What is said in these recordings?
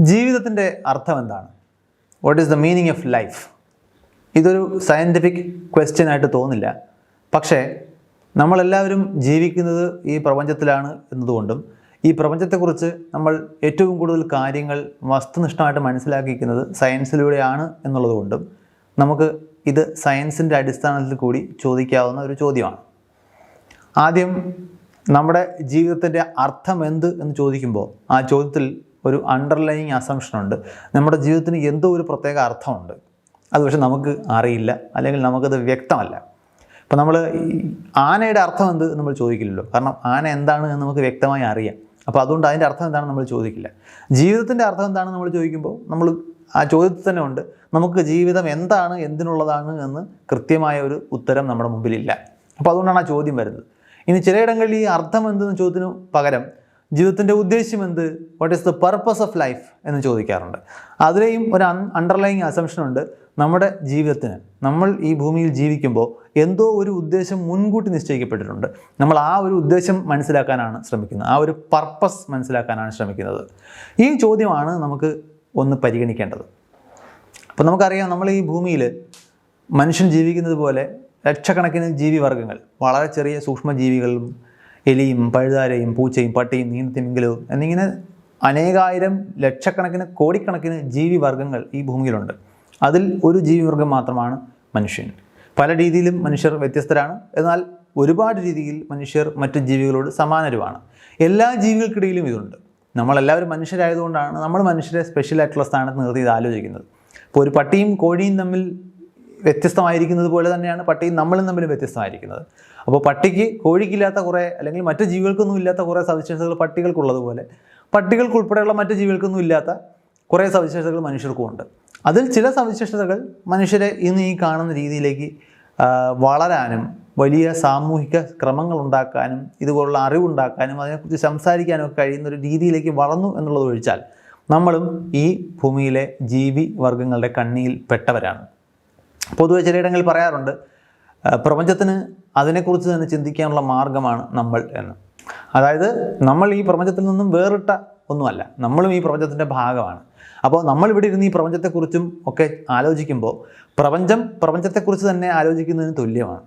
ജീവിതത്തിന്റെ അർത്ഥം എന്താണ്? What is the meaning of life ഇതൊരു സയന്റിഫിക് ക്വസ്റ്റ്യൻ ആയിട്ട് തോന്നില്ല. പക്ഷേ നമ്മളെല്ലാവരും ജീവിക്കുന്നത് ഈ പ്രപഞ്ചത്തിലാണ് എന്നതുകൊണ്ടും ഈ പ്രപഞ്ചത്തെക്കുറിച്ച് നമ്മൾ ഏറ്റവും കൂടുതൽ കാര്യങ്ങൾ വസ്തുനിഷ്ഠമായിട്ട് മനസ്സിലാക്കിയിരിക്കുന്നത് സയൻസിലൂടെയാണ് എന്നുള്ളതുകൊണ്ടും നമുക്ക് ഇത് സയൻസിന്റെ അടിസ്ഥാനത്തിൽ കൂടി ചോദിക്കാവുന്ന ഒരു ചോദ്യമാണ്. ആദ്യം നമ്മുടെ ജീവിതത്തിന്റെ അർത്ഥം എന്ത് എന്ന് ചോദിക്കുമ്പോൾ ആ ചോദ്യത്തിൽ ഒരു അണ്ടർലൈങ് അസംഷനുണ്ട് നമ്മുടെ ജീവിതത്തിന് എന്തോ ഒരു പ്രത്യേക അർത്ഥമുണ്ട്. അത് പക്ഷെ നമുക്ക് അറിയില്ല അല്ലെങ്കിൽ നമുക്കത് വ്യക്തമല്ല. അപ്പോൾ നമ്മൾ ആനയുടെ അർത്ഥം എന്ത് നമ്മൾ ചോദിക്കില്ലല്ലോ. കാരണം ആന എന്താണ് എന്ന് നമുക്ക് വ്യക്തമായി അറിയാം. അപ്പോൾ അതുകൊണ്ട് അതിന്റെ അർത്ഥം എന്താണ് നമ്മൾ ചോദിക്കില്ല. ജീവിതത്തിന്റെ അർത്ഥം എന്താണെന്ന് നമ്മൾ ചോദിക്കുമ്പോൾ നമ്മൾ ആ ചോദ്യത്തിൽ തന്നെ ഉണ്ട്. നമുക്ക് ജീവിതം എന്താണ് എന്തിനുള്ളതാണ് എന്ന് കൃത്യമായ ഒരു ഉത്തരം നമ്മുടെ മുമ്പിലില്ല. അപ്പോൾ അതുകൊണ്ടാണ് ആ ചോദ്യം വരുന്നത്. ഇനി ചിലയിടങ്ങളിൽ ഈ അർത്ഥം എന്തെന്ന് ചോദ്യത്തിന് പകരം ജീവിതത്തിന്റെ ഉദ്ദേശ്യം എന്ത്? What is the purpose of life എന്ന് ചോദിക്കാറുണ്ട്. അതിലെയും ഒരു അണ്ടർലൈങ് അസംഷൻ ഉണ്ട്. നമ്മുടെ ജീവിതത്തിന് നമ്മൾ ഈ ഭൂമിയിൽ ജീവിക്കുമ്പോൾ എന്തോ ഒരു ഉദ്ദേശം മുൻകൂട്ടി നിശ്ചയിക്കപ്പെട്ടിട്ടുണ്ട്. നമ്മൾ ആ ഒരു ഉദ്ദേശം മനസ്സിലാക്കാനാണ് ശ്രമിക്കുന്നത്. ആ ഒരു പർപ്പസ് മനസ്സിലാക്കാനാണ് ശ്രമിക്കുന്നത്. ഈ ചോദ്യമാണ് നമുക്ക് ഒന്ന് പരിഗണിക്കേണ്ടത്. അപ്പോൾ നമുക്കറിയാം നമ്മൾ ഈ ഭൂമിയിൽ മനുഷ്യൻ ജീവിക്കുന്നത് പോലെ ലക്ഷക്കണക്കിന് ജീവിവർഗങ്ങൾ വളരെ ചെറിയ സൂക്ഷ്മജീവികളും എലിയും പഴുതാരയും പൂച്ചയും പട്ടിയും നീന്തത്തിമിംഗലവും എന്നിങ്ങനെ അനേകായിരം ലക്ഷക്കണക്കിന് കോടിക്കണക്കിന് ജീവിവർഗങ്ങൾ ഈ ഭൂമിയിലുണ്ട്. അതിൽ ഒരു ജീവിവർഗം മാത്രമാണ് മനുഷ്യൻ. പല രീതിയിലും മനുഷ്യർ വ്യത്യസ്തരാണ്. എന്നാൽ ഒരുപാട് രീതിയിൽ മനുഷ്യർ മറ്റു ജീവികളോട് സമാനരുമാണ്. എല്ലാ ജീവികൾക്കിടയിലും ഇതുണ്ട്. നമ്മളെല്ലാവരും മനുഷ്യരായതുകൊണ്ടാണ് നമ്മൾ മനുഷ്യരെ സ്പെഷ്യലായിട്ടുള്ള സ്ഥാനത്ത് നിർത്തി ഇത് ആലോചിക്കുന്നത്. ഇപ്പോൾ ഒരു പട്ടിയും കോഴിയും തമ്മിൽ വ്യത്യസ്തമായിരിക്കുന്നത് പോലെ തന്നെയാണ് പട്ടിയും നമ്മളും തമ്മിലും വ്യത്യസ്തമായിരിക്കുന്നത്. അപ്പോൾ പട്ടിക്ക് കോഴിക്കില്ലാത്ത കുറേ അല്ലെങ്കിൽ മറ്റു ജീവികൾക്കൊന്നും ഇല്ലാത്ത കുറേ സവിശേഷതകൾ പട്ടികൾക്കുള്ളതുപോലെ പട്ടികൾക്കുൾപ്പെടെയുള്ള മറ്റ് ജീവികൾക്കൊന്നും ഇല്ലാത്ത കുറേ സവിശേഷതകൾ മനുഷ്യർക്കും ഉണ്ട് അതിൽ ചില സവിശേഷതകൾ മനുഷ്യരെ ഇന്ന് ഈ കാണുന്ന രീതിയിലേക്ക് വളരാനും വലിയ സാമൂഹിക ക്രമങ്ങൾ ഉണ്ടാക്കാനും ഇതുപോലുള്ള അറിവുണ്ടാക്കാനും അതിനെക്കുറിച്ച് സംസാരിക്കാനും ഒക്കെ കഴിയുന്ന ഒരു രീതിയിലേക്ക് വളർന്നു എന്നുള്ളത് ഒഴിച്ചാൽ നമ്മളും ഈ ഭൂമിയിലെ ജീവി വർഗങ്ങളുടെ കണ്ണിയിൽ പെട്ടവരാണ്. പൊതുവെ ചിലയിടങ്ങളിൽ പറയാറുണ്ട് പ്രപഞ്ചത്തിന് അതിനെക്കുറിച്ച് തന്നെ ചിന്തിക്കാനുള്ള മാർഗമാണ് നമ്മൾ എന്ന്. അതായത് നമ്മൾ ഈ പ്രപഞ്ചത്തിൽ നിന്നും വേറിട്ട ഒന്നുമല്ല നമ്മളും ഈ പ്രപഞ്ചത്തിന്റെ ഭാഗമാണ്. അപ്പോൾ നമ്മൾ ഇവിടെ ഇരുന്ന് ഈ പ്രപഞ്ചത്തെക്കുറിച്ചും ഒക്കെ ആലോചിക്കുമ്പോൾ പ്രപഞ്ചം പ്രപഞ്ചത്തെക്കുറിച്ച് തന്നെ ആലോചിക്കുന്നതിന് തുല്യമാണ്.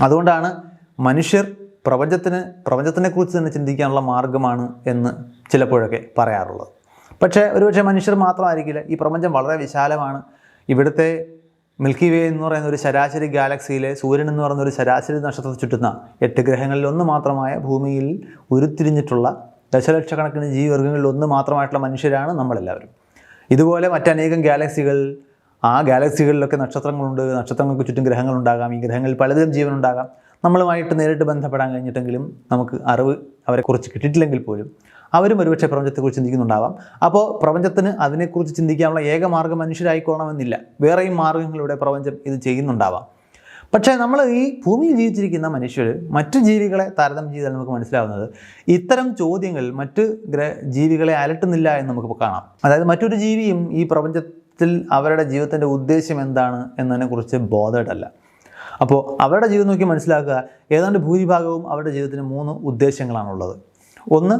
അതുകൊണ്ടാണ് മനുഷ്യർ പ്രപഞ്ചത്തിന് പ്രപഞ്ചത്തിനെക്കുറിച്ച് തന്നെ ചിന്തിക്കാനുള്ള മാർഗമാണ് എന്ന് ചിലപ്പോഴൊക്കെ പറയാറുള്ളത്. പക്ഷേ ഒരുപക്ഷെ മനുഷ്യർ മാത്രമായിരിക്കില്ല ഈ പ്രപഞ്ചം വളരെ വിശാലമാണ്. ഇവിടുത്തെ മിൽക്കി വേ എന്ന് പറയുന്ന ഒരു ശരാശരി ഗാലക്സിയിലെ സൂര്യൻ എന്ന് പറയുന്ന ഒരു ശരാശരി നക്ഷത്രത്തെ ചുറ്റുന്ന എട്ട് ഗ്രഹങ്ങളിൽ ഒന്ന് മാത്രമായ ഭൂമിയിൽ ഉരുത്തിരിഞ്ഞിട്ടുള്ള ദശലക്ഷക്കണക്കിന് ജീവിവർഗങ്ങളിൽ ഒന്ന് മാത്രമായിട്ടുള്ള മനുഷ്യരാണ് നമ്മളെല്ലാവരും. ഇതുപോലെ മറ്റനേകം ഗാലക്സികൾ ആ ഗാലക്സികളിലൊക്കെ നക്ഷത്രങ്ങളുണ്ട് നക്ഷത്രങ്ങൾക്ക് ചുറ്റും ഗ്രഹങ്ങളുണ്ടാകാം ഈ ഗ്രഹങ്ങളിൽ പലതരം ജീവനുണ്ടാകാം. നമ്മളുമായിട്ട് നേരിട്ട് ബന്ധപ്പെടാൻ കഴിഞ്ഞിട്ടെങ്കിലും നമുക്ക് അറിവ് അവരെക്കുറിച്ച് കിട്ടിയിട്ടില്ലെങ്കിൽ പോലും അവരും ഒരുപക്ഷെ പ്രപഞ്ചത്തെക്കുറിച്ച് ചിന്തിക്കുന്നുണ്ടാവാം. അപ്പോൾ പ്രപഞ്ചത്തിന് അതിനെക്കുറിച്ച് ചിന്തിക്കാനുള്ള ഏക മാർഗം മനുഷ്യരായിക്കോണമെന്നില്ല വേറെയും മാർഗങ്ങളിലൂടെ പ്രപഞ്ചം ഇത് ചെയ്യുന്നുണ്ടാവാം. പക്ഷേ നമ്മൾ ഈ ഭൂമിയിൽ ജീവിച്ചിരിക്കുന്ന മനുഷ്യർ മറ്റു ജീവികളെ താരതമ്യം ചെയ്താൽ നമുക്ക് മനസ്സിലാവുന്നത് ഇത്തരം ചോദ്യങ്ങൾ മറ്റ് ഗ്രഹ ജീവികളെ അലട്ടുന്നില്ല എന്ന് നമുക്ക് കാണാം. അതായത് മറ്റൊരു ജീവിയും ഈ പ്രപഞ്ചത്തിൽ അവരുടെ ജീവിതത്തിന്റെ ഉദ്ദേശം എന്താണ് എന്നതിനെക്കുറിച്ച് ബോധമായിട്ടല്ല അപ്പോൾ അവരുടെ ജീവിതം നോക്കി മനസ്സിലാക്കുക ഏതാണ്ട് ഭൂരിഭാഗവും അവരുടെ ജീവിതത്തിന് മൂന്ന് ഉദ്ദേശങ്ങളാണുള്ളത് ഒന്ന്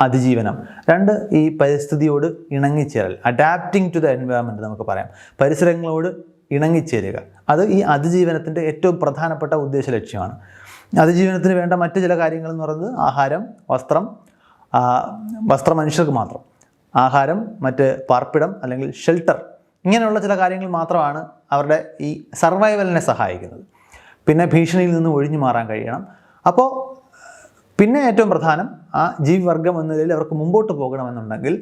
അതിജീവനം. രണ്ട് ഈ പരിസ്ഥിതിയോട് ഇണങ്ങിച്ചേരൽ. അഡാപ്റ്റിംഗ് ടു ദ എൻവയോൺമെന്റ് നമുക്ക് പറയാം. പരിസരങ്ങളോട് ഇണങ്ങിച്ചേരുക. അത് ഈ അതിജീവനത്തിന്റെ ഏറ്റവും പ്രധാനപ്പെട്ട ഉദ്ദേശ ലക്ഷ്യമാണ്. അതിജീവനത്തിന് വേണ്ട മറ്റു ചില കാര്യങ്ങൾ എന്ന് പറയുന്നത് ആഹാരം വസ്ത്രം വസ്ത്രം മനുഷ്യർക്ക് മാത്രം. ആഹാരം മറ്റ് പാർപ്പിടം അല്ലെങ്കിൽ ഷെൽട്ടർ ഇങ്ങനെയുള്ള ചില കാര്യങ്ങൾ മാത്രമാണ് അവരുടെ ഈ സർവൈവലിനെ സഹായിക്കുന്നത്. പിന്നെ ഭീഷണിയിൽ നിന്ന് ഒഴിഞ്ഞു മാറാൻ കഴിയണം. അപ്പോൾ പിന്നെ ഏറ്റവും പ്രധാനം ആ ജീവിവർഗം എന്ന നിലയിൽ അവർക്ക് മുമ്പോട്ട് പോകണമെന്നുണ്ടെങ്കിൽ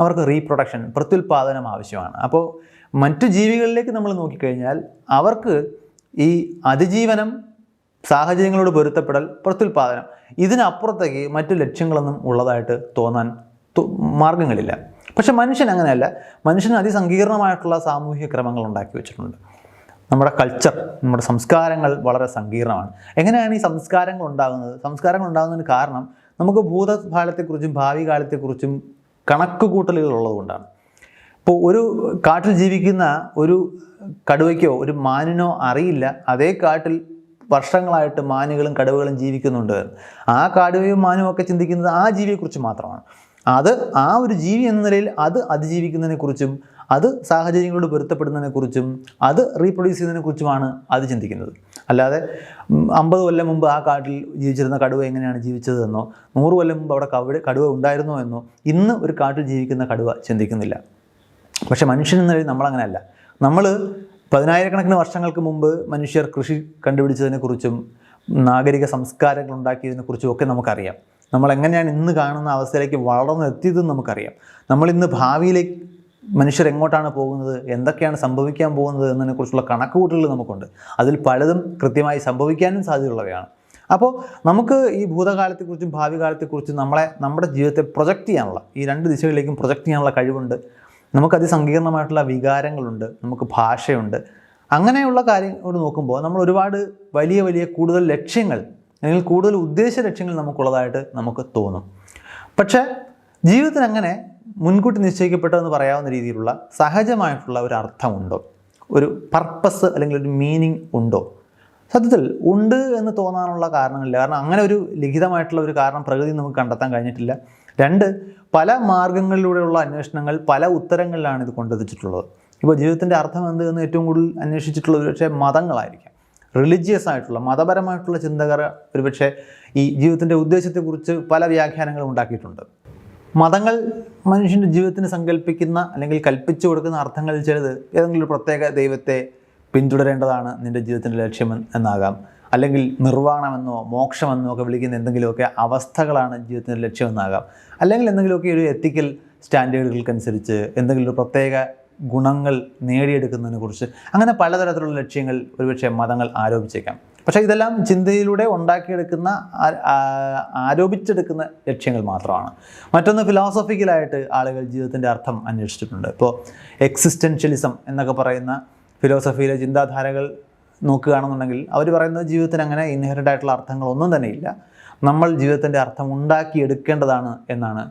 അവർക്ക് റീപ്രൊഡക്ഷൻ പ്രത്യുൽപാദനം ആവശ്യമാണ്. അപ്പോൾ മറ്റു ജീവികളിലേക്ക് നമ്മൾ നോക്കിക്കഴിഞ്ഞാൽ അവർക്ക് ഈ അതിജീവനം സാഹചര്യങ്ങളോട് പൊരുത്തപ്പെടൽ പ്രത്യുൽപാദനം ഇതിനപ്പുറത്തേക്ക് മറ്റു ലക്ഷ്യങ്ങളൊന്നും ഉള്ളതായിട്ട് തോന്നാൻ മാർഗങ്ങളില്ല പക്ഷെ മനുഷ്യൻ അങ്ങനെയല്ല. മനുഷ്യന് അതിസങ്കീർണമായിട്ടുള്ള സാമൂഹിക ക്രമങ്ങൾ ഉണ്ടാക്കി വെച്ചിട്ടുണ്ട്. നമ്മുടെ കൾച്ചർ നമ്മുടെ സംസ്കാരങ്ങൾ വളരെ സങ്കീർണമാണ്. എങ്ങനെയാണ് ഈ സംസ്കാരങ്ങൾ ഉണ്ടാകുന്നത്? സംസ്കാരങ്ങൾ ഉണ്ടാകുന്നതിന് കാരണം നമുക്ക് ഭൂതകാലത്തെക്കുറിച്ചും ഭാവി കാലത്തെക്കുറിച്ചും കണക്ക് കൂട്ടലുകൾ ഉള്ളതുകൊണ്ടാണ്. ഇപ്പോൾ ഒരു കാട്ടിൽ ജീവിക്കുന്ന ഒരു കടുവയ്ക്കോ ഒരു മാനിനോ അറിയില്ല. അതേ കാട്ടിൽ വർഷങ്ങളായിട്ട് മാനുകളും കടുവകളും ജീവിക്കുന്നുണ്ട്. ആ കടുവയും മാനും ഒക്കെ ചിന്തിക്കുന്നത് ആ ജീവിയെക്കുറിച്ച് മാത്രമാണ്. അത് ആ ഒരു ജീവി എന്ന നിലയിൽ അത് അതിജീവിക്കുന്നതിനെക്കുറിച്ചും അത് സാഹചര്യങ്ങളോട് പൊരുത്തപ്പെടുന്നതിനെക്കുറിച്ചും അത് റീപ്രൊഡ്യൂസ് ചെയ്യുന്നതിനെക്കുറിച്ചുമാണ് അത് ചിന്തിക്കുന്നത്. അല്ലാതെ അമ്പത് കൊല്ലം മുമ്പ് ആ കാട്ടിൽ ജീവിച്ചിരുന്ന കടുവ എങ്ങനെയാണ് ജീവിച്ചതെന്നോ നൂറ് കൊല്ലം മുമ്പ് അവിടെ കവിട കടുവ ഉണ്ടായിരുന്നോ എന്നോ ഇന്ന് ഒരു കാട്ടിൽ ജീവിക്കുന്ന കടുവ ചിന്തിക്കുന്നില്ല. പക്ഷെ മനുഷ്യൻ എന്ന നിലയിൽ നമ്മളങ്ങനെയല്ല. നമ്മൾ പതിനായിരക്കണക്കിന് വർഷങ്ങൾക്ക് മുമ്പ് മനുഷ്യർ കൃഷി കണ്ടുപിടിച്ചതിനെക്കുറിച്ചും നാഗരിക സംസ്കാരങ്ങൾ ഉണ്ടാക്കിയതിനെക്കുറിച്ചും ഒക്കെ നമുക്കറിയാം. നമ്മൾ എങ്ങനെയാണ് ഇന്ന് കാണുന്ന അവസ്ഥയിലേക്ക് വളർന്നെത്തിയതെന്ന് നമുക്കറിയാം. നമ്മളിന്ന് ഭാവിയിലേക്ക് മനുഷ്യർ എങ്ങോട്ടാണ് പോകുന്നത്? എന്തൊക്കെയാണ് സംഭവിക്കാൻ പോകുന്നത് എന്നതിനെക്കുറിച്ചുള്ള കണക്കുകൂട്ടലുകൾ നമുക്കുണ്ട്. അതിൽ പലതും കൃത്യമായി സംഭവിക്കാനും സാധ്യതയുള്ളവയാണ്. അപ്പോൾ നമുക്ക് ഈ ഭൂതകാലത്തെക്കുറിച്ചും ഭാവി കാലത്തെക്കുറിച്ചും നമ്മളെ നമ്മുടെ ജീവിതത്തെ പ്രൊജക്റ്റ് ചെയ്യാനുള്ള ഈ രണ്ട് ദിശകളിലേക്കും പ്രൊജക്റ്റ് ചെയ്യാനുള്ള കഴിവുണ്ട്. നമുക്ക് അതിസങ്കീർണമായിട്ടുള്ള വികാരങ്ങളുണ്ട് നമുക്ക് ഭാഷയുണ്ട്. അങ്ങനെയുള്ള കാര്യങ്ങളോട് നോക്കുമ്പോൾ നമ്മൾ ഒരുപാട് വലിയ വലിയ കൂടുതൽ ലക്ഷ്യങ്ങൾ അല്ലെങ്കിൽ കൂടുതൽ ഉദ്ദേശ ലക്ഷ്യങ്ങൾ നമുക്കുള്ളതായിട്ട് നമുക്ക് തോന്നും. പക്ഷേ ജീവിതത്തിന് അങ്ങനെ മുൻകൂട്ടി നിശ്ചയിക്കപ്പെട്ടതെന്ന് പറയാവുന്ന രീതിയിലുള്ള സഹജമായിട്ടുള്ള ഒരു അർത്ഥമുണ്ടോ? ഒരു പർപ്പസ് അല്ലെങ്കിൽ ഒരു മീനിങ് ഉണ്ടോ? സത്യത്തിൽ ഉണ്ട് എന്ന് തോന്നാനുള്ള കാരണങ്ങളില്ല. കാരണം അങ്ങനെ ഒരു ലിഖിതമായിട്ടുള്ള ഒരു കാരണം പ്രകൃതി നമുക്ക് കണ്ടെത്താൻ കഴിഞ്ഞിട്ടില്ല. രണ്ട് പല മാർഗങ്ങളിലൂടെയുള്ള അന്വേഷണങ്ങൾ പല ഉത്തരങ്ങളിലാണ് ഇത് കൊണ്ടെത്തിച്ചിട്ടുള്ളത് ഇപ്പോൾ ജീവിതത്തിന്റെ അർത്ഥം എന്ത് എന്ന് ഏറ്റവും കൂടുതൽ അന്വേഷിച്ചിട്ടുള്ളത് ഒരുപക്ഷെ മതങ്ങളായിരിക്കാം. റിലീജിയസ് ആയിട്ടുള്ള മതപരമായിട്ടുള്ള ചിന്തകർ ഒരുപക്ഷെ ഈ ജീവിതത്തിന്റെ ഉദ്ദേശത്തെക്കുറിച്ച് പല വ്യാഖ്യാനങ്ങളും ഉണ്ടാക്കിയിട്ടുണ്ട്. മതങ്ങൾ മനുഷ്യന്റെ ജീവിതത്തിന് സങ്കല്പിക്കുന്ന അല്ലെങ്കിൽ കൽപ്പിച്ചു കൊടുക്കുന്ന അർത്ഥങ്ങളിൽ ചിലത് ഏതെങ്കിലും ഒരു പ്രത്യേക ദൈവത്തെ പിന്തുടരേണ്ടതാണ് നിന്റെ ജീവിതത്തിന്റെ ലക്ഷ്യം എന്നാകാം. അല്ലെങ്കിൽ നിർവാണമെന്നോ മോക്ഷമെന്നോ ഒക്കെ വിളിക്കുന്ന എന്തെങ്കിലുമൊക്കെ അവസ്ഥകളാണ് ജീവിതത്തിന്റെ ലക്ഷ്യമെന്നാകാം. അല്ലെങ്കിൽ എന്തെങ്കിലുമൊക്കെ ഒരു എത്തിക്കൽ സ്റ്റാൻഡേർഡുകൾക്കനുസരിച്ച് എന്തെങ്കിലും ഒരു പ്രത്യേക ഗുണങ്ങൾ നേടിയെടുക്കുന്നതിനെ കുറിച്ച് അങ്ങനെ പലതരത്തിലുള്ള ലക്ഷ്യങ്ങൾ ഒരുപക്ഷെ മതങ്ങൾ ആരോപിച്ചേക്കാം. പക്ഷേ ഇതെല്ലാം ചിന്തയിലൂടെ ഉണ്ടാക്കിയെടുക്കുന്ന ആരോപിച്ചെടുക്കുന്ന ലക്ഷ്യങ്ങൾ മാത്രമാണ്. മറ്റൊന്ന് ഫിലോസഫിക്കലായിട്ട് ആളുകൾ ജീവിതത്തിന്റെ അർത്ഥം അന്വേഷിച്ചിട്ടുണ്ട്. ഇപ്പോൾ എക്സിസ്റ്റൻഷ്യലിസം എന്നൊക്കെ പറയുന്ന ഫിലോസഫിയിലെ ചിന്താധാരകൾ നോക്കുകയാണെന്നുണ്ടെങ്കിൽ അവർ പറയുന്നത് ജീവിതത്തിന് അങ്ങനെ ഇൻഹെറിഡ് ആയിട്ടുള്ള അർത്ഥങ്ങളൊന്നും തന്നെ ഇല്ല. നമ്മൾ ജീവിതത്തിന്റെ അർത്ഥം ഉണ്ടാക്കിയെടുക്കേണ്ടതാണ് എന്നാണ്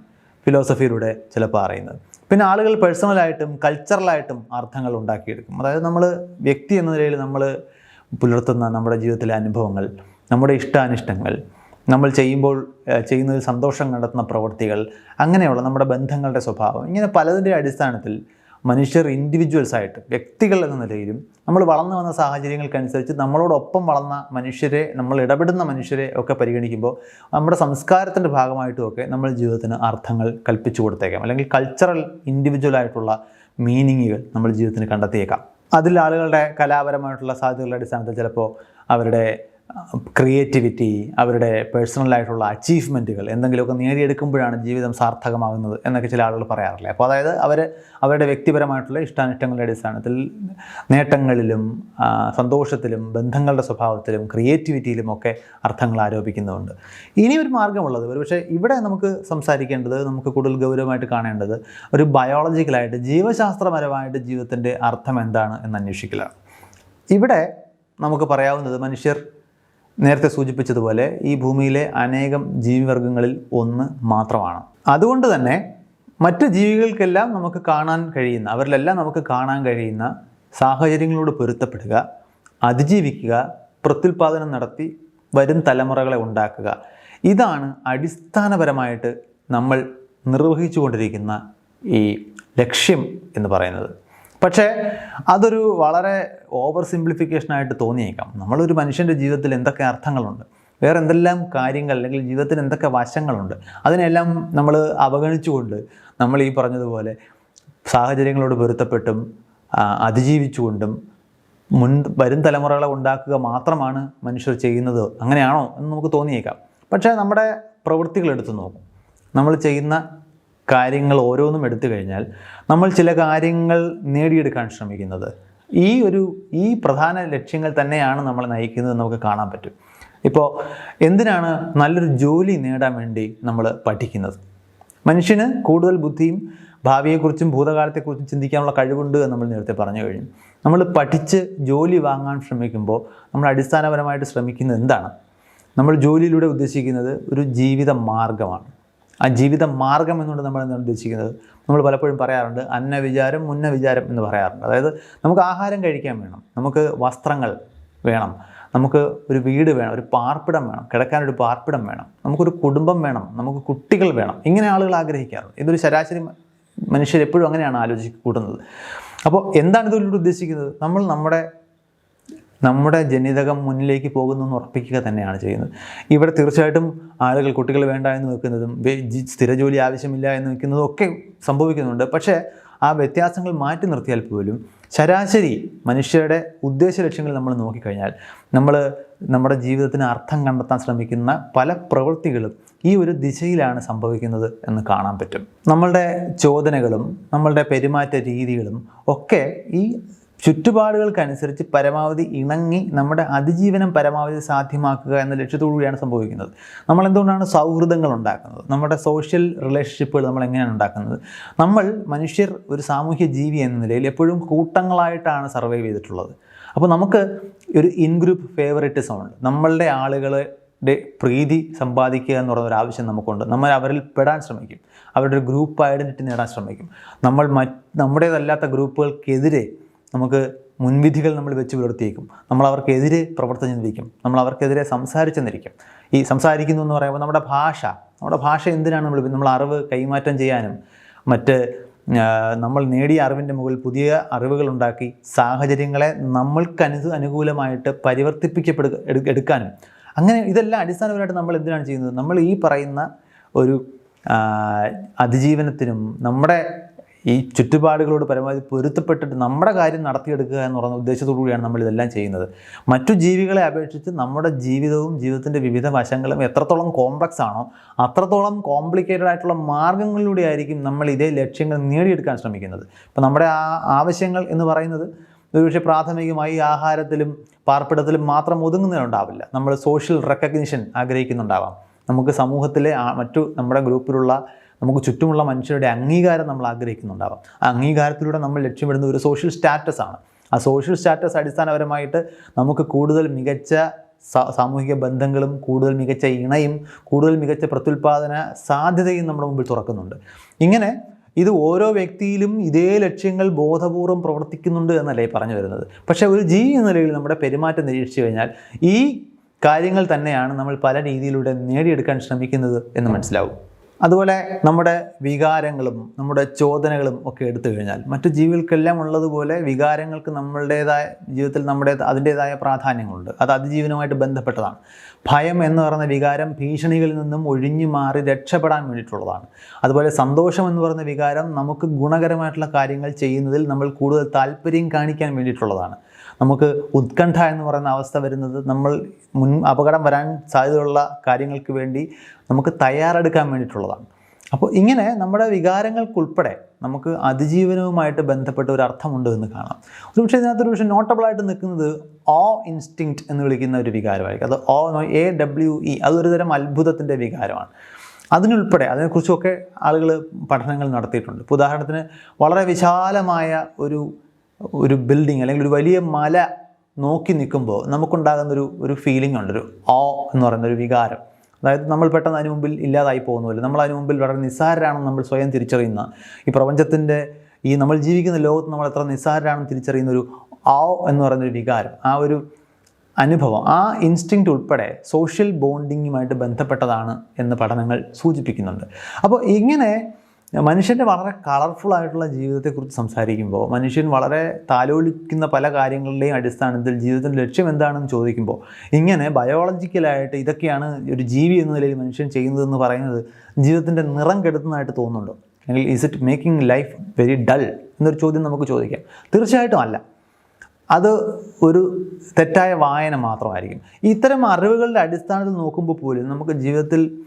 ഫിലോസഫിയിലൂടെ ചിലപ്പോൾ അറിയുന്നത്. പിന്നെ ആളുകൾ പേഴ്സണലായിട്ടും കൾച്ചറലായിട്ടും അർത്ഥങ്ങൾ ഉണ്ടാക്കിയെടുക്കും. അതായത് നമ്മൾ വ്യക്തി എന്ന നിലയിൽ നമ്മൾ പുലർത്തുന്ന നമ്മുടെ ജീവിതത്തിലെ അനുഭവങ്ങൾ നമ്മുടെ ഇഷ്ടാനിഷ്ടങ്ങൾ നമ്മൾ ചെയ്യുമ്പോൾ ചെയ്യുന്നതിൽ സന്തോഷം കണ്ടെത്തുന്ന പ്രവൃത്തികൾ അങ്ങനെയുള്ള നമ്മുടെ ബന്ധങ്ങളുടെ സ്വഭാവം ഇങ്ങനെ പലതിന്റെ അടിസ്ഥാനത്തിൽ മനുഷ്യർ ഇൻഡിവിജ്വൽസ് ആയിട്ട് വ്യക്തികൾ എന്ന നിലയിലും നമ്മൾ വളർന്നു വന്ന സാഹചര്യങ്ങൾക്കനുസരിച്ച് നമ്മളോടൊപ്പം വളർന്ന മനുഷ്യരെ നമ്മൾ ഇടപെടുന്ന മനുഷ്യരെ ഒക്കെ പരിഗണിക്കുമ്പോൾ നമ്മുടെ സംസ്കാരത്തിന്റെ ഭാഗമായിട്ടുമൊക്കെ നമ്മൾ ജീവിതത്തിന് അർത്ഥങ്ങൾ കൽപ്പിച്ചു കൊടുത്തേക്കാം. അല്ലെങ്കിൽ കൾച്ചറൽ ഇൻഡിവിജ്വൽ ആയിട്ടുള്ള മീനിങ്ങുകൾ നമ്മൾ ജീവിതത്തിന് കണ്ടെത്തിയേക്കാം. അതിൽ ആളുകളുടെ കലാപരമായിട്ടുള്ള സാധ്യതകളുടെ അടിസ്ഥാനത്തിൽ ചിലപ്പോൾ അവരുടെ ക്രിയേറ്റിവിറ്റി അവരുടെ പേഴ്സണലായിട്ടുള്ള അച്ചീവ്മെന്റുകൾ എന്തെങ്കിലുമൊക്കെ നേടിയെടുക്കുമ്പോഴാണ് ജീവിതം സാർത്ഥകമാകുന്നത് എന്നൊക്കെ ചില ആളുകൾ പറയാറില്ലേ? അപ്പോൾ അതായത് അവർ അവരുടെ വ്യക്തിപരമായിട്ടുള്ള ഇഷ്ടാനിഷ്ടങ്ങളുടെ അടിസ്ഥാനത്തിൽ നേട്ടങ്ങളിലും സന്തോഷത്തിലും ബന്ധങ്ങളുടെ സ്വഭാവത്തിലും ക്രിയേറ്റിവിറ്റിയിലും ഒക്കെ അർത്ഥങ്ങൾ ആരോപിക്കുന്നുണ്ട് ഇനി ഒരു മാർഗമുള്ളത്. ഒരു പക്ഷേ ഇവിടെ നമുക്ക് സംസാരിക്കേണ്ടത് നമുക്ക് കൂടുതൽ ഗൗരവമായിട്ട് കാണേണ്ടത് ഒരു ബയോളജിക്കലായിട്ട് ജീവശാസ്ത്രപരമായിട്ട് ജീവിതത്തിന്റെ അർത്ഥം എന്താണ് എന്ന് അന്വേഷിക്കലാണ്. ഇവിടെ നമുക്ക് പറയാവുന്നത് മനുഷ്യർ നേരത്തെ സൂചിപ്പിച്ചതുപോലെ ഈ ഭൂമിയിലെ അനേകം ജീവിവർഗങ്ങളിൽ ഒന്ന് മാത്രമാണ്. അതുകൊണ്ട് തന്നെ മറ്റ് ജീവികൾക്കെല്ലാം നമുക്ക് കാണാൻ കഴിയുന്ന അവരിലെല്ലാം നമുക്ക് കാണാൻ കഴിയുന്ന സാഹചര്യങ്ങളോട് പൊരുത്തപ്പെടുക അതിജീവിക്കുക പ്രത്യുൽപാദനം നടത്തി വരും തലമുറകളെ ഉണ്ടാക്കുക. ഇതാണ് അടിസ്ഥാനപരമായിട്ട് നമ്മൾ നിർവഹിച്ചുകൊണ്ടിരിക്കുന്ന ഈ ലക്ഷ്യം എന്ന് പറയുന്നത്. പക്ഷേ അതൊരു വളരെ ഓവർ സിംപ്ലിഫിക്കേഷനായിട്ട് തോന്നിയേക്കാം. നമ്മളൊരു മനുഷ്യന്റെ ജീവിതത്തിൽ എന്തൊക്കെ അർത്ഥങ്ങളുണ്ട്? വേറെ എന്തെല്ലാം കാര്യങ്ങൾ അല്ലെങ്കിൽ ജീവിതത്തിൽ എന്തൊക്കെ വശങ്ങളുണ്ട്? അതിനെല്ലാം നമ്മൾ അവഗണിച്ചുകൊണ്ട് നമ്മൾ ഈ പറഞ്ഞതുപോലെ സാഹചര്യങ്ങളോട് പൊരുത്തപ്പെട്ടും അതിജീവിച്ചുകൊണ്ടും മുൻ വരും തലമുറകളെ ഉണ്ടാക്കുക മാത്രമാണ് മനുഷ്യർ ചെയ്യുന്നത് അങ്ങനെയാണോ എന്ന് നമുക്ക് തോന്നിയേക്കാം. പക്ഷേ നമ്മുടെ പ്രവൃത്തികൾ എടുത്തു നോക്കും. നമ്മൾ ചെയ്യുന്ന കാര്യങ്ങൾ ഓരോന്നും എടുത്തു കഴിഞ്ഞാൽ നമ്മൾ ചില കാര്യങ്ങൾ നേടിയെടുക്കാൻ ശ്രമിക്കുന്നത്. ഈ ഒരു ഈ പ്രധാന ലക്ഷ്യങ്ങൾ തന്നെയാണ് നമ്മൾ നയിക്കുന്നത് നമുക്ക് കാണാൻ പറ്റും. ഇപ്പോൾ എന്തിനാണ് നല്ലൊരു ജോലി നേടാൻ വേണ്ടി നമ്മൾ പഠിക്കുന്നത്? മനുഷ്യന് കൂടുതൽ ബുദ്ധിയും ഭാവിയെക്കുറിച്ചും ഭൂതകാലത്തെക്കുറിച്ചും ചിന്തിക്കാനുള്ള കഴിവുണ്ട് എന്ന് നമ്മൾ നേരത്തെ പറഞ്ഞു കഴിഞ്ഞു. നമ്മൾ പഠിച്ച് ജോലി വാങ്ങാൻ ശ്രമിക്കുമ്പോൾ നമ്മൾ അടിസ്ഥാനപരമായിട്ട് ശ്രമിക്കുന്നത് എന്താണ്? നമ്മൾ ജോലിയിലൂടെ ഉദ്ദേശിക്കുന്നത് ഒരു ജീവിത മാർഗമാണ്. ആ ജീവിത മാർഗം എന്നുകൊണ്ട് നമ്മൾ എന്താണ് ഉദ്ദേശിക്കുന്നത്. നമ്മൾ പലപ്പോഴും പറയാറുണ്ട് അന്ന വിചാരം മുന്ന വിചാരം എന്ന് പറയാറുണ്ട്. അതായത് നമുക്ക് ആഹാരം കഴിക്കാൻ വേണം നമുക്ക് വസ്ത്രങ്ങൾ വേണം നമുക്ക് ഒരു വീട് വേണം ഒരു പാർപ്പിടം വേണം കിടക്കാനൊരു പാർപ്പിടം വേണം നമുക്കൊരു കുടുംബം വേണം നമുക്ക് കുട്ടികൾ വേണം. ഇങ്ങനെ ആളുകൾ ആഗ്രഹിക്കാറുണ്ട്. ഇതൊരു ശരാശരി മനുഷ്യരെപ്പോഴും അങ്ങനെയാണ് ആലോചിച്ച് കൂട്ടുന്നത്. അപ്പോൾ എന്താണ് ഇതിലൂടെ ഉദ്ദേശിക്കുന്നത്? നമ്മൾ നമ്മുടെ നമ്മുടെ ജനിതകം മുന്നിലേക്ക് പോകുന്നു എന്ന് ഉറപ്പിക്കുക തന്നെയാണ് ചെയ്യുന്നത്. ഇവിടെ തീർച്ചയായിട്ടും ആളുകൾ കുട്ടികൾ വേണ്ട എന്ന് വെക്കുന്നതും സ്ഥിര ജോലി ആവശ്യമില്ല എന്ന് വെക്കുന്നതും ഒക്കെ സംഭവിക്കുന്നുണ്ട്. പക്ഷേ ആ വ്യത്യാസങ്ങൾ മാറ്റി നിർത്തിയാൽ പോലും ശരാശരി മനുഷ്യരുടെ ഉദ്ദേശ ലക്ഷ്യങ്ങൾ നമ്മൾ നോക്കിക്കഴിഞ്ഞാൽ നമ്മൾ നമ്മുടെ ജീവിതത്തിന് അർത്ഥം കണ്ടെത്താൻ ശ്രമിക്കുന്ന പല പ്രവൃത്തികളും ഈ ഒരു ദിശയിലാണ് സംഭവിക്കുന്നത് എന്ന് കാണാൻ പറ്റും. നമ്മളുടെ ചോദനകളും നമ്മളുടെ പെരുമാറ്റ രീതികളും ഒക്കെ ഈ ചുറ്റുപാടുകൾക്കനുസരിച്ച് പരമാവധി ഇണങ്ങി നമ്മുടെ അതിജീവനം പരമാവധി സാധ്യമാക്കുക എന്ന ലക്ഷ്യത്തോടു കൂടിയാണ് സംഭവിക്കുന്നത്. നമ്മൾ എന്തുകൊണ്ടാണ് സൗഹൃദങ്ങൾ ഉണ്ടാക്കുന്നത്? നമ്മുടെ സോഷ്യൽ റിലേഷൻഷിപ്പുകൾ നമ്മൾ എങ്ങനെയാണ് ഉണ്ടാക്കുന്നത്? നമ്മൾ മനുഷ്യർ ഒരു സാമൂഹ്യ ജീവി എന്ന നിലയിൽ എപ്പോഴും കൂട്ടങ്ങളായിട്ടാണ് സർവൈവ് ചെയ്തിട്ടുള്ളത്. അപ്പോൾ നമുക്ക് ഒരു ഇൻ ഗ്രൂപ്പ് ഫേവറിറ്റിസം ഉണ്ട്. നമ്മളുടെ ആളുകളുടെ പ്രീതി സമ്പാദിക്കുക എന്ന് പറയുന്ന ഒരു ആവശ്യം നമുക്കുണ്ട്. നമ്മൾ അവരിൽ പെടാൻ ശ്രമിക്കും. അവരുടെ ഒരു ഗ്രൂപ്പ് ഐഡന്റിറ്റി നേടാൻ ശ്രമിക്കും. നമ്മൾ മറ്റ് നമ്മുടേതല്ലാത്ത ഗ്രൂപ്പുകൾക്കെതിരെ നമുക്ക് മുൻവിധികൾ നമ്മൾ വെച്ച് പുലർത്തിയേക്കും. നമ്മൾ അവർക്കെതിരെ പ്രവർത്തിച്ചെന്നിരിക്കും നമ്മൾ അവർക്കെതിരെ സംസാരിച്ചെന്നിരിക്കും. ഈ സംസാരിക്കുന്നു എന്ന് പറയുമ്പോൾ നമ്മുടെ ഭാഷ നമ്മുടെ ഭാഷ എന്തിനാണ് നമ്മൾ നമ്മൾ അറിവ് കൈമാറ്റം ചെയ്യാനും മറ്റ് നമ്മൾ നേടിയ അറിവിന്റെ മുകളിൽ പുതിയ അറിവുകൾ ഉണ്ടാക്കി സാഹചര്യങ്ങളെ നമ്മൾക്ക് അനു അനുകൂലമായിട്ട് പരിവർത്തിപ്പിക്കപ്പെടുക എടുക്കാനും. അങ്ങനെ ഇതെല്ലാം അടിസ്ഥാനപരമായിട്ട് നമ്മൾ എന്തിനാണ് ചെയ്യുന്നത്? നമ്മൾ ഈ പറയുന്ന ഒരു അതിജീവനത്തിനും നമ്മുടെ ഈ ചുറ്റുപാടുകളോട് പരമാവധി പൊരുത്തപ്പെട്ടിട്ട് നമ്മുടെ കാര്യം നടത്തിയെടുക്കുക എന്ന് പറയുന്ന ഉദ്ദേശത്തോടു കൂടിയാണ് നമ്മൾ ഇതെല്ലാം ചെയ്യുന്നത്. മറ്റു ജീവികളെ അപേക്ഷിച്ച് നമ്മുടെ ജീവിതവും ജീവിതത്തിന്റെ വിവിധ വശങ്ങളും എത്രത്തോളം കോംപ്ലക്സ് ആണോ അത്രത്തോളം കോംപ്ലിക്കേറ്റഡ് ആയിട്ടുള്ള മാർഗങ്ങളിലൂടെ ആയിരിക്കും നമ്മൾ ഇതേ ലക്ഷ്യങ്ങൾ നേടിയെടുക്കാൻ ശ്രമിക്കുന്നത്. അപ്പോൾ നമ്മുടെ ആ ആവശ്യങ്ങൾ എന്ന് പറയുന്നത് ഒരുപക്ഷെ പ്രാഥമികമായി ആഹാരത്തിലും പാർപ്പിടത്തിലും മാത്രം ഒതുങ്ങുന്നതിനുണ്ടാവില്ല. നമ്മൾ സോഷ്യൽ റെക്കഗ്നിഷൻ ആഗ്രഹിക്കുന്നുണ്ടാവാം. നമുക്ക് സമൂഹത്തിലെ മറ്റു നമ്മുടെ ഗ്രൂപ്പിലുള്ള നമുക്ക് ചുറ്റുമുള്ള മനുഷ്യരുടെ അംഗീകാരം നമ്മൾ ആഗ്രഹിക്കുന്നുണ്ടാവാം. ആ അംഗീകാരത്തിലൂടെ നമ്മൾ ലക്ഷ്യമിടുന്ന ഒരു സോഷ്യൽ സ്റ്റാറ്റസ് ആണ്. ആ സോഷ്യൽ സ്റ്റാറ്റസ് അടിസ്ഥാനപരമായിട്ട് നമുക്ക് കൂടുതൽ മികച്ച സാമൂഹിക ബന്ധങ്ങളും കൂടുതൽ മികച്ച ഇണയും കൂടുതൽ മികച്ച പ്രത്യുൽപാദന സാധ്യതയും നമ്മുടെ മുമ്പിൽ തുറക്കുന്നുണ്ട്. ഇങ്ങനെ ഇത് ഓരോ വ്യക്തിയിലും ഇതേ ലക്ഷ്യങ്ങൾ ബോധപൂർവം പ്രവർത്തിക്കുന്നുണ്ട് എന്നല്ലേ പറഞ്ഞു വരുന്നത്. പക്ഷേ ഒരു ജീവി എന്ന നിലയിൽ നമ്മുടെ പെരുമാറ്റം നിരീക്ഷിച്ചു കഴിഞ്ഞാൽ ഈ കാര്യങ്ങൾ തന്നെയാണ് നമ്മൾ പല രീതിയിലൂടെ നേടിയെടുക്കാൻ ശ്രമിക്കുന്നത് എന്ന് മനസ്സിലാവും. അതുപോലെ നമ്മുടെ വികാരങ്ങളും നമ്മുടെ ചോദനകളും ഒക്കെ എടുത്തു കഴിഞ്ഞാൽ മറ്റു ജീവികൾക്കെല്ലാം ഉള്ളതുപോലെ വികാരങ്ങൾക്ക് നമ്മളുടേതായ ജീവിതത്തിൽ നമ്മുടെ അതിന്റേതായ പ്രാധാന്യങ്ങളുണ്ട്. അത് അതിജീവനവുമായിട്ട് ബന്ധപ്പെട്ടതാണ്. ഭയം എന്ന് പറയുന്ന വികാരം ഭീഷണികളിൽ നിന്നും ഒഴിഞ്ഞു മാറി രക്ഷപ്പെടാൻ വേണ്ടിയിട്ടുള്ളതാണ്. അതുപോലെ സന്തോഷം എന്ന് പറയുന്ന വികാരം നമുക്ക് ഗുണകരമായിട്ടുള്ള കാര്യങ്ങൾ ചെയ്യുന്നതിൽ നമ്മൾ കൂടുതൽ താല്പര്യം കാണിക്കാൻ വേണ്ടിയിട്ടുള്ളതാണ്. നമുക്ക് ഉത്കണ്ഠ എന്ന് പറയുന്ന അവസ്ഥ വരുന്നത് നമ്മൾ മുൻ അപകടം വരാൻ സാധ്യതയുള്ള കാര്യങ്ങൾക്ക് വേണ്ടി നമുക്ക് തയ്യാറെടുക്കാൻ വേണ്ടിയിട്ടുള്ളതാണ്. അപ്പോൾ ഇങ്ങനെ നമ്മുടെ വികാരങ്ങൾക്കുൾപ്പെടെ നമുക്ക് അതിജീവനവുമായിട്ട് ബന്ധപ്പെട്ട ഒരു അർത്ഥമുണ്ട് എന്ന് കാണാം. ഒരു പക്ഷേ ഇതിനകത്തൊരു പക്ഷേ നോട്ടബിളായിട്ട് നിൽക്കുന്നത് ഓ ഇൻസ്റ്റിങ്ക്റ്റ് എന്ന് വിളിക്കുന്ന ഒരു വികാരമായിരിക്കും. അത് awe no A W E അതൊരു തരം അത്ഭുതത്തിന്റെ വികാരമാണ്. അതിനുൾപ്പെടെ അതിനെക്കുറിച്ചൊക്കെ ആളുകൾ പഠനങ്ങൾ നടത്തിയിട്ടുണ്ട്. ഇപ്പോൾ ഉദാഹരണത്തിന് വളരെ വിശാലമായ ഒരു ഒരു ബിൽഡിംഗ് അല്ലെങ്കിൽ ഒരു വലിയ മല നോക്കി നിൽക്കുമ്പോൾ നമുക്കുണ്ടാകുന്നൊരു ഒരു ഫീലിംഗ് ഉണ്ട്. ഒരു ഓ എന്ന് പറയുന്ന ഒരു വികാരം. അതായത് നമ്മൾ പെട്ടെന്ന് അതിന് മുമ്പിൽ ഇല്ലാതായി പോകുന്നില്ല നമ്മൾ അതിന് മുമ്പിൽ വളരെ നിസ്സാരരാണെന്ന് നമ്മൾ സ്വയം തിരിച്ചറിയുന്ന ഈ പ്രപഞ്ചത്തിന്റെ ഈ നമ്മൾ ജീവിക്കുന്ന ലോകത്ത് നമ്മൾ എത്ര നിസ്സാരരാണെന്ന് തിരിച്ചറിയുന്ന ഒരു ആ എന്ന് പറയുന്നൊരു വികാരം ആ ഒരു അനുഭവം ആ ഇൻസ്റ്റിങ്ക്റ്റ് ഉൾപ്പെടെ സോഷ്യൽ ബോണ്ടിങ്ങുമായിട്ട് ബന്ധപ്പെട്ടതാണ് എന്ന് പഠനങ്ങൾ സൂചിപ്പിക്കുന്നുണ്ട്. അപ്പോൾ ഇങ്ങനെ മനുഷ്യന്റെ വളരെ കളർഫുൾ ആയിട്ടുള്ള ജീവിതത്തെക്കുറിച്ച് സംസാരിക്കുമ്പോൾ മനുഷ്യൻ വളരെ താലോലിക്കുന്ന പല കാര്യങ്ങളുടെയും അടിസ്ഥാനത്തിൽ ജീവിതത്തിന്റെ ലക്ഷ്യം എന്താണെന്ന് ചോദിക്കുമ്പോൾ ഇങ്ങനെ ബയോളജിക്കലായിട്ട് ഇതൊക്കെയാണ് ഒരു ജീവി എന്ന നിലയിൽ മനുഷ്യൻ ചെയ്യുന്നതെന്ന് പറയുന്നത് ജീവിതത്തിന്റെ നിറം കെടുത്തുന്നതായിട്ട് തോന്നുന്നുണ്ടോ? അല്ലെങ്കിൽ is it making life very dull എന്നൊരു ചോദ്യം നമുക്ക് ചോദിക്കാം. തീർച്ചയായിട്ടും അല്ല. അത് ഒരു തെറ്റായ വായന മാത്രമായിരിക്കും. ഇത്തരം അറിവുകളുടെ അടിസ്ഥാനത്തിൽ നോക്കുമ്പോൾ പോലും നമുക്ക് ജീവിതത്തിൽ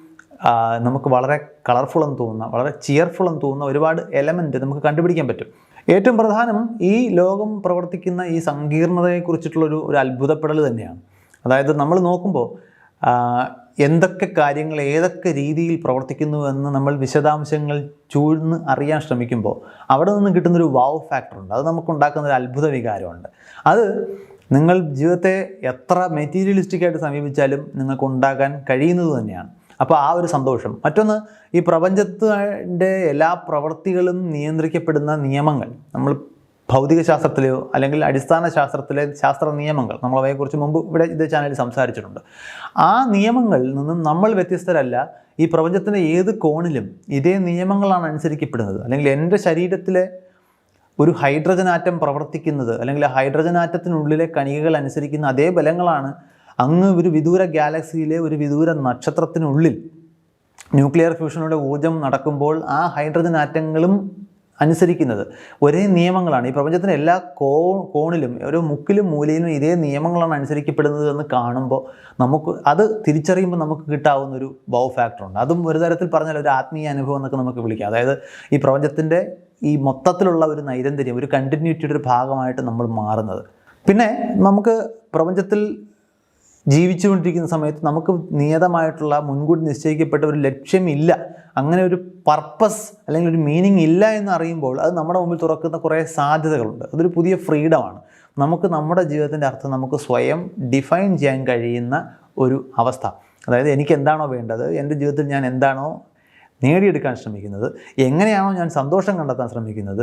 നമുക്ക് വളരെ കളർഫുൾ എന്ന് തോന്നുന്ന വളരെ ചിയർഫുൾ എന്ന് തോന്നുന്ന ഒരുപാട് എലമെന്റ് നമുക്ക് കണ്ടുപിടിക്കാൻ പറ്റും. ഏറ്റവും പ്രധാനം ഈ ലോകം പ്രവർത്തിക്കുന്ന ഈ സങ്കീർണതയെക്കുറിച്ചിട്ടുള്ളൊരു ഒരു അത്ഭുതപ്പെടൽ തന്നെയാണ്. അതായത് നമ്മൾ നോക്കുമ്പോൾ എന്തൊക്കെ കാര്യങ്ങൾ ഏതൊക്കെ രീതിയിൽ പ്രവർത്തിക്കുന്നു എന്ന് നമ്മൾ വിശദാംശങ്ങൾ ചൂഴ്ന്ന് അറിയാൻ ശ്രമിക്കുമ്പോൾ അവിടെ നിന്ന് കിട്ടുന്നൊരു വാവ് ഫാക്ടറുണ്ട് അത് നമുക്കുണ്ടാക്കുന്ന ഒരു അത്ഭുത വികാരമുണ്ട്. അത് നിങ്ങൾ ജീവിതത്തെ എത്ര മെറ്റീരിയലിസ്റ്റിക്കായിട്ട് സമീപിച്ചാലും നിങ്ങൾക്ക് ഉണ്ടാക്കാൻ കഴിയുന്നത് തന്നെയാണ്. അപ്പോൾ ആ ഒരു സന്തോഷം. മറ്റൊന്ന് ഈ പ്രപഞ്ചത്തിന്റെ എല്ലാ പ്രവൃത്തികളും നിയന്ത്രിക്കപ്പെടുന്ന നിയമങ്ങൾ. നമ്മൾ ഭൗതിക ശാസ്ത്രത്തിലെയോ അല്ലെങ്കിൽ അടിസ്ഥാന ശാസ്ത്രത്തിലെ ശാസ്ത്ര നിയമങ്ങൾ നമ്മൾ അവയെക്കുറിച്ച് മുമ്പ് ഇവിടെ ഇതേ ചാനലിൽ സംസാരിച്ചിട്ടുണ്ട്. ആ നിയമങ്ങളിൽ നിന്നും നമ്മൾ വ്യത്യസ്തരല്ല ഈ പ്രപഞ്ചത്തിന്റെ ഏത് കോണിലും ഇതേ നിയമങ്ങളാണ് അനുസരിക്കപ്പെടുന്നത്. അല്ലെങ്കിൽ എന്റെ ശരീരത്തിലെ ഒരു ഹൈഡ്രജൻ ആറ്റം പ്രവർത്തിക്കുന്നത് അല്ലെങ്കിൽ ഹൈഡ്രജൻ ആറ്റത്തിനുള്ളിലെ കണികകൾ അനുസരിക്കുന്ന അതേ ബലങ്ങളാണ് അങ്ങ് ഒരു വിദൂര ഗാലക്സിയിലെ ഒരു വിദൂര നക്ഷത്രത്തിനുള്ളിൽ ന്യൂക്ലിയർ ഫ്യൂഷനോടെ ഊർജം നടക്കുമ്പോൾ ആ ഹൈഡ്രജൻ ആറ്റങ്ങളും അനുസരിക്കുന്നത് ഒരേ നിയമങ്ങളാണ്. ഈ പ്രപഞ്ചത്തിന്റെ എല്ലാ കോ കോണിലും ഓരോ മുക്കിലും മൂലയിലും ഇതേ നിയമങ്ങളാണ് അനുസരിക്കപ്പെടുന്നത് എന്ന് കാണുമ്പോൾ നമുക്ക് അത് തിരിച്ചറിയുമ്പോൾ നമുക്ക് കിട്ടാവുന്ന ഒരു ബൗ ഫാക്ടർ ഉണ്ട്. അതും ഒരു തരത്തിൽ പറഞ്ഞാൽ ഒരു ആത്മീയ അനുഭവം എന്നൊക്കെ നമുക്ക് വിളിക്കാം. അതായത് ഈ പ്രപഞ്ചത്തിന്റെ ഈ മൊത്തത്തിലുള്ള ഒരു നൈരന്തര്യം ഒരു കണ്ടിന്യൂറ്റിയുടെ ഒരു ഭാഗമായിട്ട് നമ്മൾ മാറുന്നത്. പിന്നെ നമുക്ക് പ്രപഞ്ചത്തിൽ ജീവിച്ചുകൊണ്ടിരിക്കുന്ന സമയത്ത് നമുക്ക് നിയതമായിട്ടുള്ള മുൻകൂട്ടി നിശ്ചയിക്കപ്പെട്ട ഒരു ലക്ഷ്യമില്ല. അങ്ങനെ ഒരു പർപ്പസ് അല്ലെങ്കിൽ ഒരു മീനിങ് ഇല്ല എന്ന് അറിയുമ്പോൾ അത് നമ്മുടെ മുമ്പിൽ തുറക്കുന്ന കുറേ സാധ്യതകളുണ്ട്. അതൊരു പുതിയ ഫ്രീഡമാണ് നമുക്ക് നമ്മുടെ ജീവിതത്തിന്റെ അർത്ഥം നമുക്ക് സ്വയം ഡിഫൈൻ ചെയ്യാൻ കഴിയുന്ന ഒരു അവസ്ഥ. അതായത് എനിക്ക് എന്താണോ വേണ്ടത് എന്റെ ജീവിതത്തിൽ ഞാൻ എന്താണോ നേടിയെടുക്കാൻ ശ്രമിക്കുന്നത് എങ്ങനെയാണോ ഞാൻ സന്തോഷം കണ്ടെത്താൻ ശ്രമിക്കുന്നത്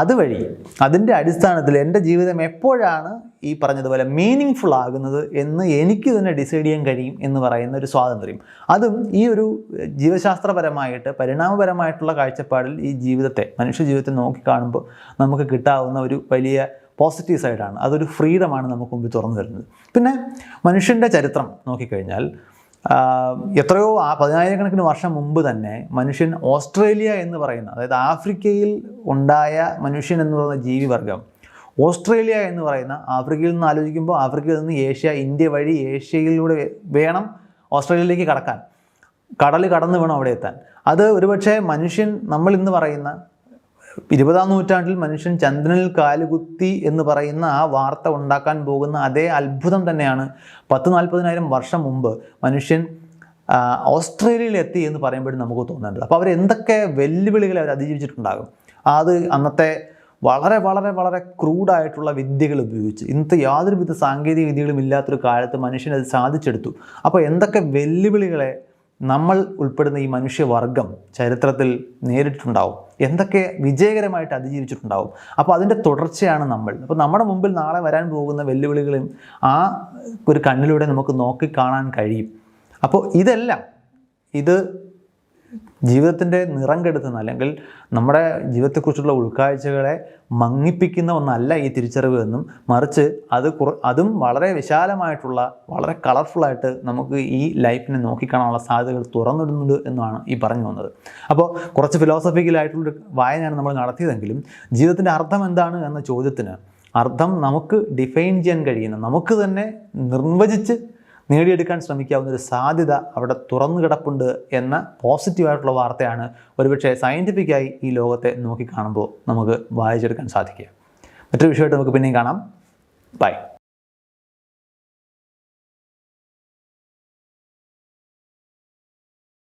അതുവഴി അതിന്റെ അടിസ്ഥാനത്തിൽ എന്റെ ജീവിതം എപ്പോഴാണ് ഈ പറഞ്ഞതുപോലെ മീനിങ് ഫുൾ ആകുന്നത് എന്ന് എനിക്ക് തന്നെ ഡിസൈഡ് ചെയ്യാൻ കഴിയും എന്ന് പറയുന്ന ഒരു സ്വാതന്ത്ര്യം. അതും ഈ ഒരു ജീവശാസ്ത്രപരമായിട്ട് പരിണാമപരമായിട്ടുള്ള കാഴ്ചപ്പാടിൽ ഈ ജീവിതത്തെ മനുഷ്യ ജീവിതത്തെ നോക്കിക്കാണുമ്പോൾ നമുക്ക് കിട്ടാവുന്ന ഒരു വലിയ പോസിറ്റീവ് സൈഡാണ് അതൊരു ഫ്രീഡമാണ് നമുക്ക് മുമ്പിൽ തുറന്നു തരുന്നത്. പിന്നെ മനുഷ്യന്റെ ചരിത്രം നോക്കിക്കഴിഞ്ഞാൽ എത്രയോ ആ പതിനായിരക്കണക്കിന് വർഷം മുമ്പ് തന്നെ മനുഷ്യൻ ഓസ്ട്രേലിയ എന്ന് പറയുന്ന അതായത് ആഫ്രിക്കയിൽ ഉണ്ടായ മനുഷ്യൻ എന്ന് പറയുന്ന ജീവിവർഗം ഓസ്ട്രേലിയ എന്ന് പറയുന്ന ആഫ്രിക്കയിൽ നിന്ന് ആലോചിക്കുമ്പോൾ ആഫ്രിക്കയിൽ നിന്ന് ഏഷ്യ ഇന്ത്യ വഴി ഏഷ്യയിലൂടെ വേണം ഓസ്ട്രേലിയയിലേക്ക് കടക്കാൻ. കടൽ കടന്ന് വേണം അവിടെ എത്താൻ. അത് ഒരുപക്ഷെ മനുഷ്യൻ നമ്മൾ ഇന്ന് പറയുന്ന ഇരുപതാം നൂറ്റാണ്ടിൽ മനുഷ്യൻ ചന്ദ്രനിൽ കാലുകുത്തി എന്ന് പറയുന്ന ആ വാർത്ത ഉണ്ടാക്കാൻ പോകുന്ന അതേ അത്ഭുതം തന്നെയാണ് പത്ത് നാൽപ്പതിനായിരം വർഷം മുമ്പ് മനുഷ്യൻ ഓസ്ട്രേലിയയിൽ എത്തി എന്ന് പറയുമ്പോഴും നമുക്ക് തോന്നേണ്ടത് അപ്പോൾ അവർ എന്തൊക്കെ വെല്ലുവിളികൾ അവർ അതിജീവിച്ചിട്ടുണ്ടാകും? അത് അന്നത്തെ വളരെ വളരെ വളരെ ക്രൂഡായിട്ടുള്ള വിദ്യകൾ ഉപയോഗിച്ച്. ഇന്നത്തെ യാതൊരുവിധ സാങ്കേതിക വിദ്യകളും ഇല്ലാത്തൊരു കാലത്ത് മനുഷ്യനത് സാധിച്ചെടുത്തു. അപ്പോൾ എന്തൊക്കെ വെല്ലുവിളികളെ നമ്മൾ ഉൾപ്പെടുന്ന ഈ മനുഷ്യവർഗം ചരിത്രത്തിൽ നേരിട്ടിട്ടുണ്ടാവും? എന്തൊക്കെ വിജയകരമായിട്ട് അതിജീവിച്ചിട്ടുണ്ടാവും? അപ്പോൾ അതിന്റെ തുടർച്ചയാണ് നമ്മൾ. അപ്പോൾ നമ്മുടെ മുമ്പിൽ നാളെ വരാൻ പോകുന്ന വെല്ലുവിളികളും ആ ഒരു കണ്ണിലൂടെ നമുക്ക് നോക്കിക്കാണാൻ കഴിയും. അപ്പോൾ ഇതെല്ലാം ഇത് ജീവിതത്തിന്റെ നിറം കെടുത്തുന്ന അല്ലെങ്കിൽ നമ്മുടെ ജീവിതത്തെക്കുറിച്ചുള്ള ഉൾക്കാഴ്ചകളെ മങ്ങിപ്പിക്കുന്ന ഒന്നല്ല ഈ തിരിച്ചറിവ് എന്നും മറിച്ച് അത് അതും വളരെ വിശാലമായിട്ടുള്ള വളരെ കളർഫുള്ളായിട്ട് നമുക്ക് ഈ ലൈഫിനെ നോക്കിക്കാണാനുള്ള സാധ്യതകൾ തുറന്നിടുന്നുണ്ട് എന്നാണ് ഈ പറഞ്ഞു വന്നത്. അപ്പോൾ കുറച്ച് ഫിലോസഫിക്കലായിട്ടുള്ള വായനയാണ് നമ്മൾ നടത്തിയതെങ്കിലും ജീവിതത്തിന്റെ അർത്ഥം എന്താണ് എന്ന ചോദ്യത്തിന് അർത്ഥം നമുക്ക് ഡിഫൈൻ ചെയ്യാൻ കഴിയുന്ന നമുക്ക് തന്നെ നിർവചിച്ച് നേടിയെടുക്കാൻ ശ്രമിക്കാവുന്ന ഒരു സാധ്യത അവിടെ തുറന്നു കിടപ്പുണ്ട് എന്ന പോസിറ്റീവായിട്ടുള്ള വാർത്തയാണ് ഒരുപക്ഷെ സയന്റിഫിക്കായി ഈ ലോകത്തെ നോക്കിക്കാണുമ്പോൾ നമുക്ക് വായിച്ചെടുക്കാൻ സാധിക്കുക. മറ്റൊരു വിഷയമായിട്ട് നമുക്ക് പിന്നെയും കാണാം. ബൈ